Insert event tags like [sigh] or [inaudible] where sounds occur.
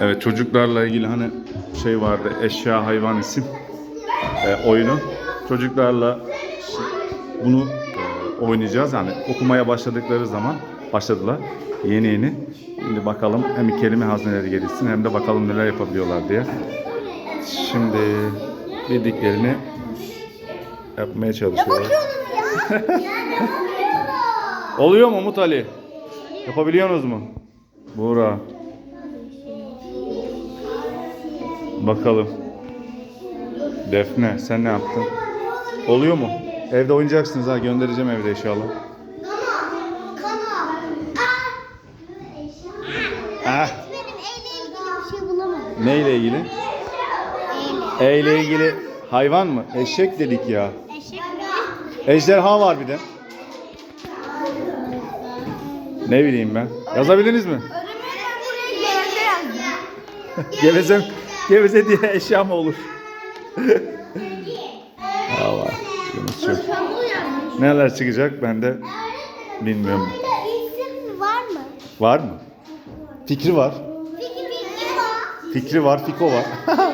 Evet çocuklarla ilgili hani şey vardı eşya hayvan isim e, oyunu. Çocuklarla bunu e, oynayacağız. Yani okumaya başladıkları zaman başladılar. Yeni yeni. Şimdi bakalım hem kelime hazineleri gelişsin hem de bakalım neler yapabiliyorlar diye. Şimdi bildiklerini yapmaya çalışıyorlar. [laughs] Oluyor mu Umut Ali? Yapabiliyorsunuz mu? Buğra. Bakalım. Defne sen ne yaptın? Oluyor mu? Evde oynayacaksınız ha göndereceğim evde inşallah. Ah, neyle ilgili? E ile ilgili hayvan mı? Eşek dedik ya. Ejderha var bir de. Ne bileyim ben. Yazabildiniz mi? Geveze [laughs] geveze diye eşya mı olur? Allah. Çamur yazmış. Neler çıkacak ben de bilmiyorum. Var mı? Var mı? Fikri var. Fikri var, Fiko var. [laughs]